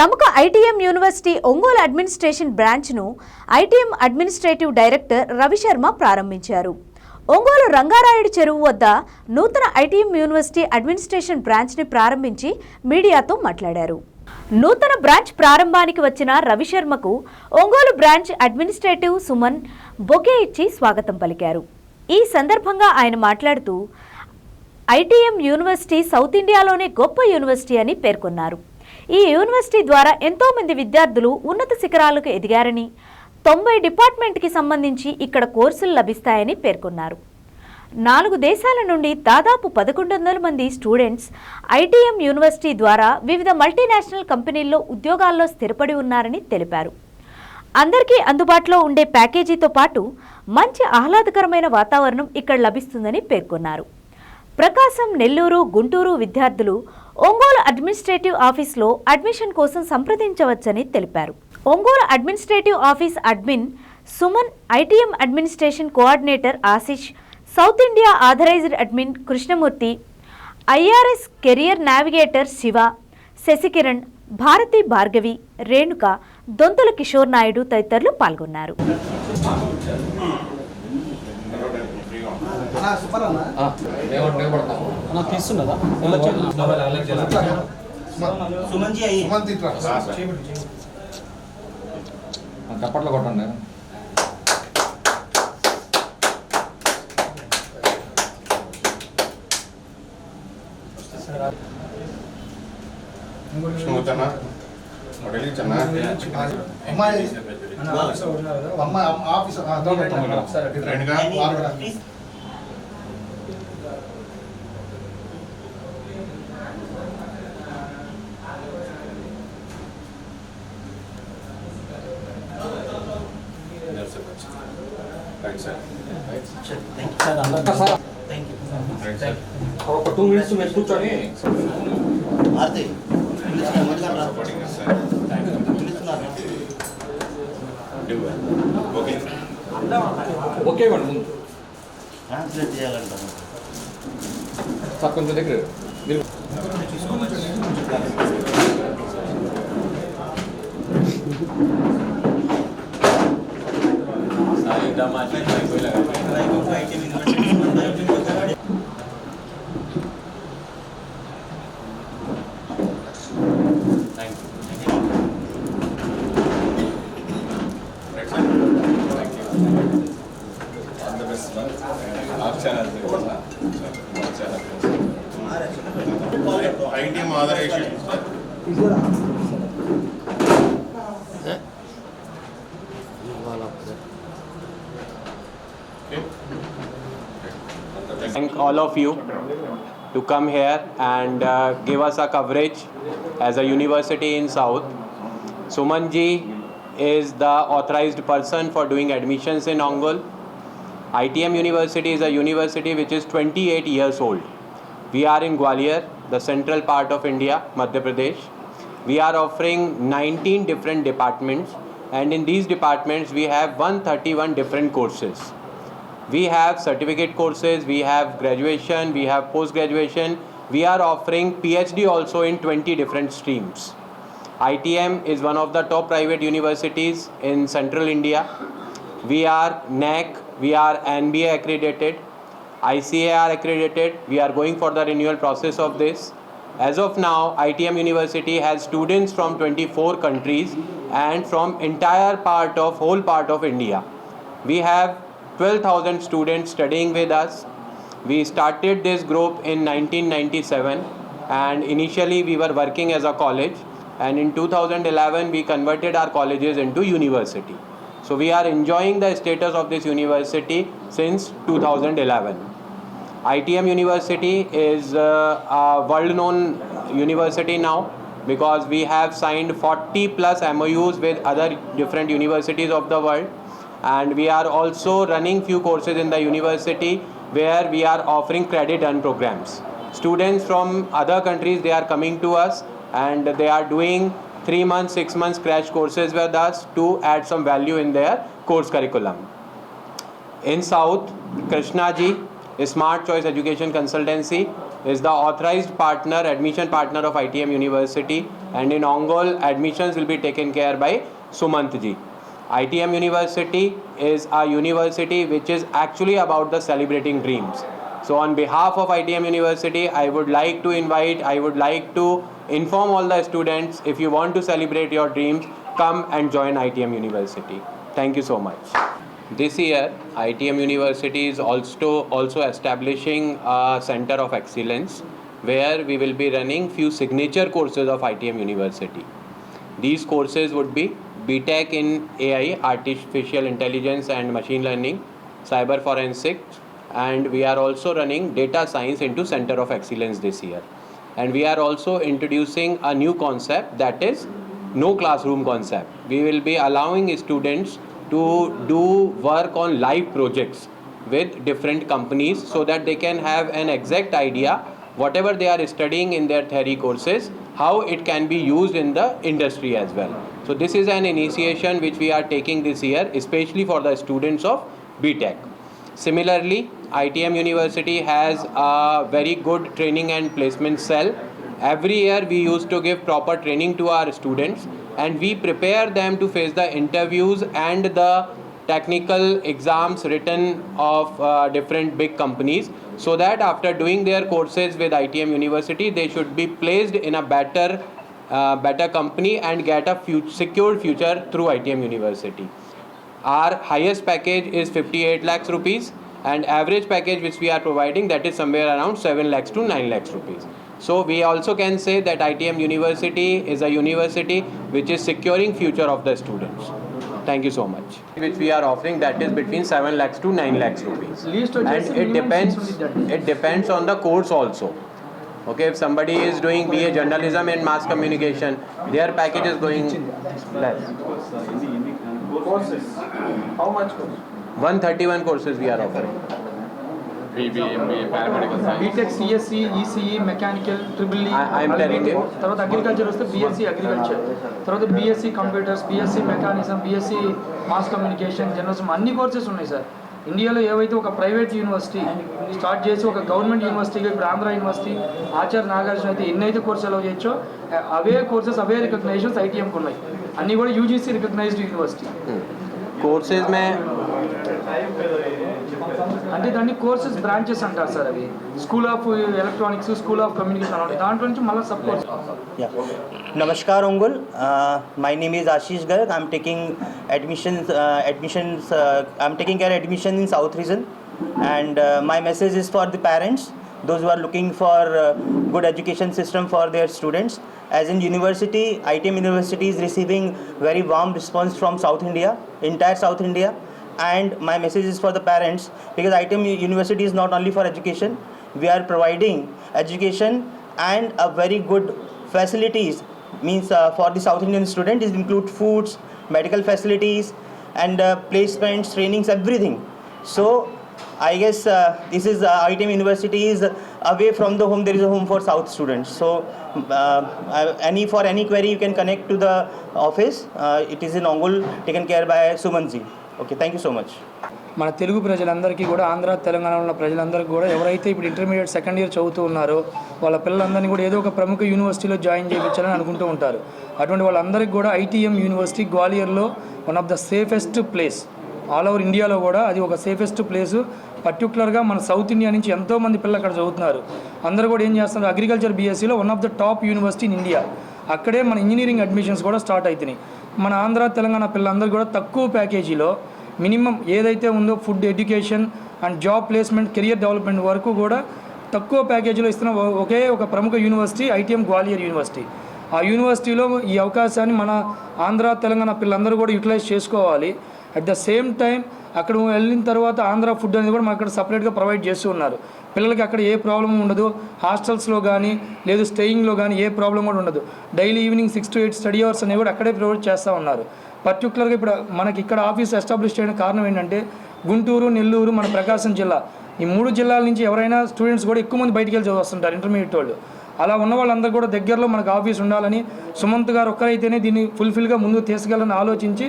ప్రముఖ ITM university Ongole administration బ్రాంచ్ను ITM administrative director Ravi Sharma ప్రారంభించారు. ఒంగోలు రంగారాయుడు చెరువు వద్ద నూతన ఐటీఎం యూనివర్సిటీ అడ్మినిస్ట్రేషన్ బ్రాంచ్ని ప్రారంభించి మీడియాతో మాట్లాడారు. నూతన బ్రాంచ్ ప్రారంభానికి వచ్చిన రవిశర్మకు Ongole branch administrative Suman bouquet ఇచ్చి స్వాగతం పలికారు. ఈ సందర్భంగా ఆయన మాట్లాడుతూ ఐటీఎం యూనివర్సిటీ సౌత్ ఇండియాలోనే గొప్ప యూనివర్సిటీ అని పేర్కొన్నారు. ఈ యూనివర్సిటీ ద్వారా ఎంతో మంది విద్యార్థులు ఉన్నత శిఖరాలకు ఎదిగారని తొంభై డిపార్ట్మెంట్కి సంబంధించి ఇక్కడ కోర్సులు లభిస్తాయని పేర్కొన్నారు. నాలుగు దేశాల నుండి దాదాపు పదకొండు వందల మంది స్టూడెంట్స్ ఐటీఎం యూనివర్సిటీ ద్వారా వివిధ మల్టీనేషనల్ కంపెనీల్లో ఉద్యోగాల్లో స్థిరపడి ఉన్నారని తెలిపారు. అందరికీ అందుబాటులో ఉండే ప్యాకేజీతో పాటు మంచి ఆహ్లాదకరమైన వాతావరణం ఇక్కడ లభిస్తుందని పేర్కొన్నారు. ప్రకాశం నెల్లూరు గుంటూరు విద్యార్థులు ఒంగోలు అడ్మినిస్ట్రేటివ్ ఆఫీస్లో అడ్మిషన్ కోసం సంప్రదించవచ్చని తెలిపారు. Ongole administrative office admin Suman ITM administration coordinator Ashish South India authorised admin Krishnamurthy IRS career navigator Shiva Sasikiran Bharathi Bhargavi Renuka Donthula Kishore Naidu తదితరులు పాల్గొన్నారు అన్న తీస్తున్నదా సుమన్ జీ అయ్యి సుమంత్ ఇట్రా. చప్పట్లో కొట్టండి. అమ్మాయి office Renuka please right sir sir అందరికీ sir thank you right sir ఒక two minutes మీరు కూర్చొని. పిలుస్తున్నారు ఓకే. ఇవ్వండి ముందు. ట్రాన్స్లేట్ చేయాలంటారు సార్ కొంచెం దగ్గర. మీరు sir thank all of you to come here and uh, give us a coverage as a university in South. Sumanji is the authorized person for doing admissions in Ongol. ITM University is a university which is 28 years old. We are in Gwalior, the central part of India, Madhya Pradesh. We are offering 19 different departments, and in these departments, we have 131 different courses. We have certificate courses, we have graduation, we have post graduation. We are offering PhD also in 20 different streams. ITM is one of the top private universities in central India. We are NAC, we are NBA accredited, ICAR accredited. We are going for the renewal process of this. As of now, ITM University has students from 24 countries and from entire part of whole part of India. We have 12,000 students studying with us. We started this group in 1997 and initially we were working as a college and in 2011 we converted our colleges into university. So we are enjoying the status of this university since 2011. ITM University is uh, a world known university now because we have signed 40 plus MOUs with other different universities of the world. And we are also running few courses in the university where we are offering credit earn programs. Students from other countries they are coming to us and they are doing 3 months 6 months crash courses with us to add some value in their course curriculum. In south krishna ji smart choice education consultancy is the authorized partner admission partner of itm university and in Ongol, admissions will be taken care by Sumant ji. ITM University is a university which is actually about the celebrating dreams. So, on behalf of ITM University, I would like to invite, I would like to inform all the students if you want to celebrate your dreams, come and join ITM University. Thank you so much. This year, ITM University is also also establishing a center of excellence where we will be running few signature courses of ITM University. These courses would be BTech in AI, Artificial Intelligence and Machine Learning, Cyber Forensics, and we are also running Data Science into Center of Excellence this year. And we are also introducing a new concept that is no classroom concept. We will be allowing students to do work on live projects with different companies so that they can have an exact idea whatever they are studying in their theory courses how it can be used in the industry as well. So this is an initiation which we are taking this year especially for the students of btech similarly itm university has a very good training and placement cell. Every year we used to give proper training to our students and we prepare them to face the interviews and the technical exams written of uh, different big companies so that after doing their courses with ITM University they should be placed in a better uh, better company and get a fut- secured future through ITM University. Our highest package is 58 lakhs rupees and average package which we are providing that is somewhere around 7 lakhs to 9 lakhs rupees so we also can say that ITM University is a university which is securing future of the students. Thank you so much. Which we are offering that is between 7 lakhs to 9 lakhs rupees. And it depends it depends on the course also. Okay, if somebody is doing BA journalism and mass communication, their package is going less. Courses. How much courses? 131 courses we are offering. BTech CSC ECE mechanical triple. తర్వాత agriculture వస్తే BSc agriculture తర్వాత BSc computers BSc mechanism BSc mass communication journalism అన్ని courses ఉన్నాయి sir. ఇండియాలో ఏవైతే ఒక private university start చేసి ఒక గవర్నమెంట్ యూనివర్సిటీగా ఇప్పుడు ఆంధ్ర యూనివర్సిటీ ఆచార్య నాగార్జున అయితే ఎన్నైతే కోర్సెస్ అలౌ చేయొచ్చో అవే కోర్సెస్ అవే రికగ్నైజేషన్స్ ఐటీఎంకి ఉన్నాయి. అన్నీ కూడా యూజీసీ రికగ్నైజ్డ్ యూనివర్సిటీ courses में అంటే దాన్ని కోర్సెస్ బ్రాంచెస్ అంటారు సార్ అవి school of electronics school of communication అని ఉంటాయి దాంట్లో నుంచి మళ్ళీ sub course Yeah. Namaskar Ongol. Uh, my name is Ashish Garg. I'm taking admissions. Uh, admissions. Uh, I'm taking care of admission in South Region, and uh, my message is for the parents, those who are looking for uh, good education system for their students. As in university, ITM University is receiving very warm response from South India, entire South India. And my message is for the parents because ITM University is not only for education. We are providing education and a very good facilities. Means uh, for the south indian student it include foods medical facilities and uh, placements trainings everything. So i guess uh, this is uh, itm university is away from the home. There is a home for south students. So uh, any for any query you can connect to the office. Uh, it is in ongol taken care by sumanji okay thank you so much మన తెలుగు ప్రజలందరికీ కూడా ఆంధ్ర తెలంగాణలో ఉన్న ప్రజలందరికీ కూడా ఎవరైతే ఇప్పుడు intermediate second year చదువుతూ ఉన్నారో వాళ్ళ పిల్లలందరినీ కూడా ఏదో ఒక ప్రముఖ యూనివర్సిటీలో జాయిన్ చేయించాలని అనుకుంటూ ఉంటారు. అటువంటి వాళ్ళందరికీ కూడా ITM university గ్వాలియర్లో one of the safest place all over ఇండియాలో కూడా అది ఒక సేఫెస్ట్ ప్లేస్ పర్టికులర్గా మన సౌత్ ఇండియా నుంచి ఎంతోమంది పిల్లలు అక్కడ చదువుతున్నారు. అందరూ కూడా ఏం చేస్తున్నారు? Agriculture బీఎస్సీలో one of the top university in India అక్కడే మన ఇంజనీరింగ్ అడ్మిషన్స్ కూడా స్టార్ట్ అవుతున్నాయి మన ఆంధ్ర తెలంగాణ పిల్లలందరూ కూడా తక్కువ ప్యాకేజీలో మినిమం ఏదైతే ఉందో food education and job placement career development వరకు కూడా తక్కువ ప్యాకేజీలో ఇస్తున్న ఒకే ఒక ప్రముఖ యూనివర్సిటీ ఐటీఎం గ్వాలియర్ యూనివర్సిటీ. ఆ యూనివర్సిటీలో ఈ అవకాశాన్ని మన ఆంధ్ర తెలంగాణ పిల్లలందరూ కూడా యూటిలైజ్ చేసుకోవాలి. అట్ ద సేమ్ టైం అక్కడ వెళ్ళిన తర్వాత ఆంధ్ర ఫుడ్ అనేది కూడా మనకు అక్కడ సపరేట్గా ప్రొవైడ్ చేస్తూ ఉన్నారు. పిల్లలకి అక్కడ ఏ ప్రాబ్లం ఉండదు. హాస్టల్స్లో కానీ లేదు స్టేయింగ్లో కానీ ఏ ప్రాబ్లం కూడా ఉండదు. Daily evening six to eight study hours అనేవి కూడా అక్కడే ప్రొవైడ్ చేస్తూ ఉన్నారు. పర్టికులర్గా ఇప్పుడు మనకి ఇక్కడ ఆఫీస్ ఎస్టాబ్లిష్ చేయడం కారణం ఏంటంటే గుంటూరు నెల్లూరు మన ప్రకాశం జిల్లా. ఈ మూడు జిల్లాల నుంచి ఎవరైనా స్టూడెంట్స్ కూడా ఎక్కువ మంది బయటికి వెళ్ళి చదువుతుంటారు ఇంటర్మీడియట్ వాళ్ళు. అలా ఉన్న వాళ్ళందరూ కూడా దగ్గరలో మనకు ఆఫీస్ ఉండాలని సుమంత్ గారు ఒక్కరైతేనే దీన్ని ఫుల్ఫిల్గా ముందుకు తీసుకెళ్ళాలని ఆలోచించి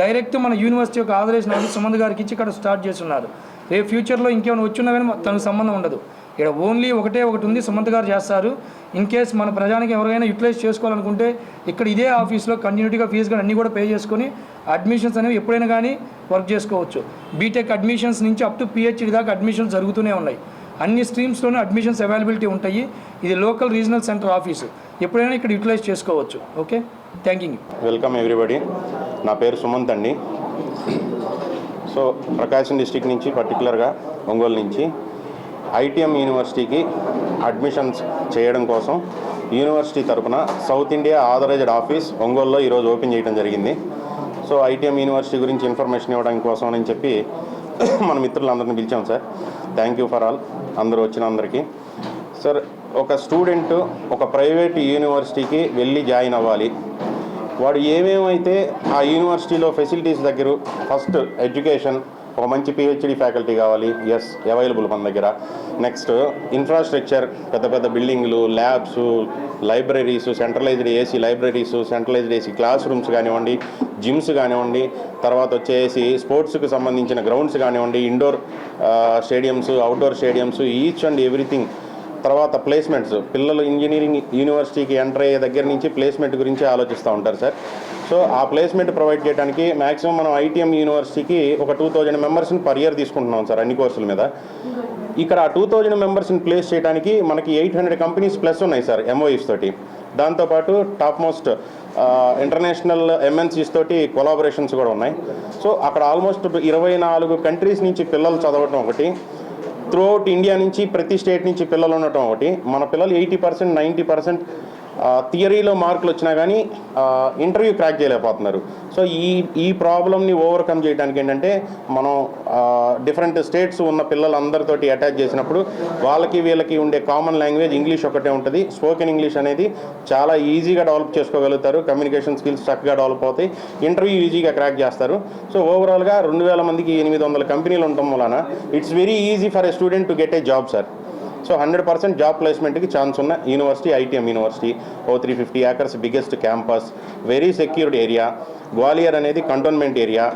డైరెక్ట్ మన యూనివర్సిటీ యొక్క ఆదరేషన్ అనేది సుమంత్ గారికి ఇచ్చి ఇక్కడ స్టార్ట్ చేస్తున్నారు. రేపు ఫ్యూచర్లో ఇంకేమైనా వచ్చినా కానీ తనకు సంబంధం ఉండదు. ఇక్కడ ఓన్లీ ఒకటే ఒకటి ఉంది సుమంత్ గారు చేస్తారు. ఇన్ కేస్ మన ప్రజానికి ఎవరైనా యూటిలైజ్ చేసుకోవాలనుకుంటే ఇక్కడ ఇదే ఆఫీస్లో కంటిన్యూటీగా ఫీజు కానీ అన్నీ కూడా పే చేసుకొని అడ్మిషన్స్ అనేవి ఎప్పుడైనా కానీ వర్క్ చేసుకోవచ్చు. బీటెక్ అడ్మిషన్స్ నుంచి అప్ టు పిహెచ్డి దాకా అడ్మిషన్స్ జరుగుతూనే ఉన్నాయి. అన్ని స్ట్రీమ్స్లోనే అడ్మిషన్స్ అవైలబిలిటీ ఉంటాయి. ఇది లోకల్ రీజనల్ సెంటర్ ఆఫీసు ఎప్పుడైనా ఇక్కడ యూటిలైజ్ చేసుకోవచ్చు. Okay thank you welcome everybody నా పేరు సుమంత్ అండి. సో ప్రకాశం డిస్టిక్ నుంచి పర్టికులర్గా ఒంగోలు నుంచి ఐటీఎం యూనివర్సిటీకి అడ్మిషన్స్ చేయడం కోసం యూనివర్సిటీ తరపున సౌత్ ఇండియా ఆథరైజ్డ్ ఆఫీస్ ఒంగోలులో ఈరోజు ఓపెన్ చేయడం జరిగింది. సో ఐటీఎం యూనివర్సిటీ గురించి ఇన్ఫర్మేషన్ ఇవ్వడానికి కోసం అని చెప్పి మన మిత్రులందరిని పిలిచాం sir. Thank you for all అందరూ వచ్చిన అందరికీ. సార్ ఒక స్టూడెంట్ ఒక ప్రైవేట్ యూనివర్సిటీకి వెళ్ళి జాయిన్ అవ్వాలి. వాడు ఏమేమైతే ఆ యూనివర్సిటీలో ఫెసిలిటీస్ దగ్గర ఫస్ట్ ఎడ్యుకేషన్ ఒక మంచి పిహెచ్డి ఫ్యాకల్టీ కావాలి. ఎస్ అవైలబుల్ మన దగ్గర. నెక్స్ట్ ఇన్ఫ్రాస్ట్రక్చర్ పెద్ద పెద్ద బిల్డింగ్లు labs libraries centralised AC libraries centralised AC class rooms కానివ్వండి జిమ్స్ కానివ్వండి తర్వాత వచ్చేసి స్పోర్ట్స్కి సంబంధించిన గ్రౌండ్స్ కానివ్వండి indoor stadiums outdoor stadiums each and everything తర్వాత ప్లేస్మెంట్స్ పిల్లలు ఇంజనీరింగ్ యూనివర్సిటీకి ఎంటర్ అయ్యే దగ్గర నుంచి ప్లేస్మెంట్ గురించి ఆలోచిస్తూ ఉంటారు సార్ సో ఆ ప్లేస్మెంట్ ప్రొవైడ్ చేయడానికి మ్యాక్సిమం మనం ఐటీఎం యూనివర్సిటీకి ఒక టూ థౌజండ్ మెంబర్స్ని పర్ ఇయర్ తీసుకుంటున్నాం సార్ అన్ని కోర్సుల మీద. ఇక్కడ ఆ టూ థౌజండ్ మెంబర్స్ని ప్లేస్ చేయడానికి మనకి ఎయిట్ హండ్రెడ్ కంపెనీస్ ప్లస్ ఉన్నాయి సార్ ఎంఓఈస్ తోటి. దాంతోపాటు టాప్ మోస్ట్ ఇంటర్నేషనల్ ఎంఎన్సీస్ తోటి కొలాబరేషన్స్ కూడా ఉన్నాయి. సో అక్కడ ఆల్మోస్ట్ ఇరవై నాలుగు కంట్రీస్ నుంచి పిల్లలు చదవటం ఒకటి. త్రూఅవుట్ ఇండియా నుంచి ప్రతి స్టేట్ నుంచి పిల్లలు ఉండటం ఒకటి. మన పిల్లలు ఎయిటీ పర్సెంట్ నైంటీ పర్సెంట్ థియరీలో మార్కులు వచ్చినా కానీ ఇంటర్వ్యూ క్రాక్ చేయలేకపోతున్నారు. సో ఈ ఈ ప్రాబ్లమ్ని ఓవర్కమ్ చేయడానికి ఏంటంటే మనం డిఫరెంట్ స్టేట్స్ ఉన్న పిల్లలందరితోటి అటాచ్ చేసినప్పుడు వాళ్ళకి వీళ్ళకి ఉండే కామన్ లాంగ్వేజ్ ఇంగ్లీష్ ఒకటే ఉంటుంది. స్పోకెన్ ఇంగ్లీష్ అనేది చాలా ఈజీగా డెవలప్ చేసుకోగలుగుతారు. కమ్యూనికేషన్ స్కిల్స్ చక్కగా డెవలప్ అవుతాయి. ఇంటర్వ్యూ ఈజీగా క్రాక్ చేస్తారు. సో ఓవరాల్గా రెండు వేల మందికి ఎనిమిది వందల కంపెనీలు ఉండటం వలన it's very easy for a student to get a job sir. So hundred percent job ప్లేస్మెంట్కి chance ఉన్న యూనివర్సిటీ ఐటీఎం యూనివర్సిటీ ఓ three fifty acres biggest campus very secured area Gwalior అనేది కంటోన్మెంట్ ఏరియా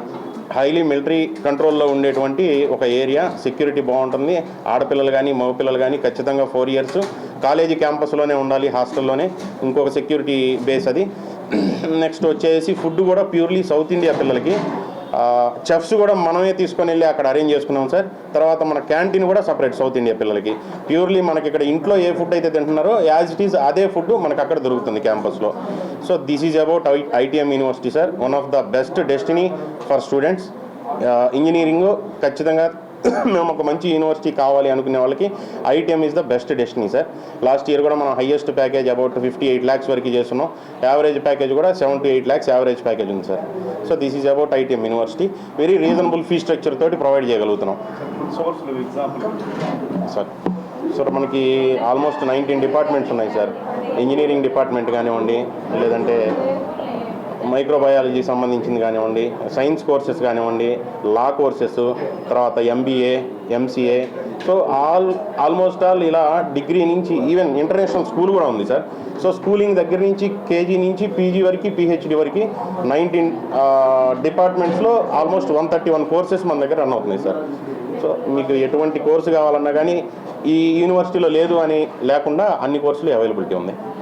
హైలీ మిలిటరీ కంట్రోల్లో ఉండేటువంటి ఒక area security బాగుంటుంది ఆడపిల్లలు కానీ మగపిల్లలు కానీ ఖచ్చితంగా ఫోర్ ఇయర్స్ కాలేజీ క్యాంపస్లోనే ఉండాలి హాస్టల్లోనే ఇంకొక సెక్యూరిటీ బేస్ అది. నెక్స్ట్ వచ్చేసి ఫుడ్ కూడా ప్యూర్లీ సౌత్ ఇండియా పిల్లలకి చెఫ్స్ కూడా మనమే తీసుకొని వెళ్ళి అక్కడ అరేంజ్ చేసుకున్నాం సార్. తర్వాత మన క్యాంటీన్ కూడా సపరేట్ సౌత్ ఇండియా పిల్లలకి. ప్యూర్లీ మనకి ఇక్కడ ఇంట్లో ఏ ఫుడ్ అయితే తింటున్నారో యాజ్ ఇట్ ఈస్ అదే ఫుడ్ మనకు అక్కడ దొరుకుతుంది క్యాంపస్లో so this is about ITM university sir one of the best destiny for students engineering ఖచ్చితంగా మేము ఒక మంచి యూనివర్సిటీ కావాలి అనుకునే వాళ్ళకి ITM is the best destiny sir last year కూడా మనం highest package about fifty eight lakhs వరకు చేస్తున్నాం. యావరేజ్ ప్యాకేజ్ కూడా seven to eight lakhs average package ఉంది sir so this is about ITM university very reasonable fee structure తోటి provide చేయగలుగుతున్నాం. Sir sir మనకి almost nineteen departments ఉన్నాయి sir engineering department కానివ్వండి లేదంటే మైక్రోబయాలజీ సంబంధించింది కానివ్వండి సైన్స్ కోర్సెస్ కానివ్వండి లా కోర్సెస్ తర్వాత MBA MCA so all almost all ఇలా డిగ్రీ నుంచి ఈవెన్ ఇంటర్నేషనల్ స్కూల్ కూడా ఉంది సార్. సో స్కూలింగ్ దగ్గర నుంచి కేజీ నుంచి పీజీ వరకు పిహెచ్డి వరకు nineteen డిపార్ట్మెంట్స్లో almost one thirty one courses మన దగ్గర రన్ అవుతున్నాయి సార్. సో మీకు ఎటువంటి కోర్సు కావాలన్నా కానీ ఈ యూనివర్సిటీలో లేదు అని లేకుండా అన్ని కోర్సులు అవైలబిలిటీ ఉంది.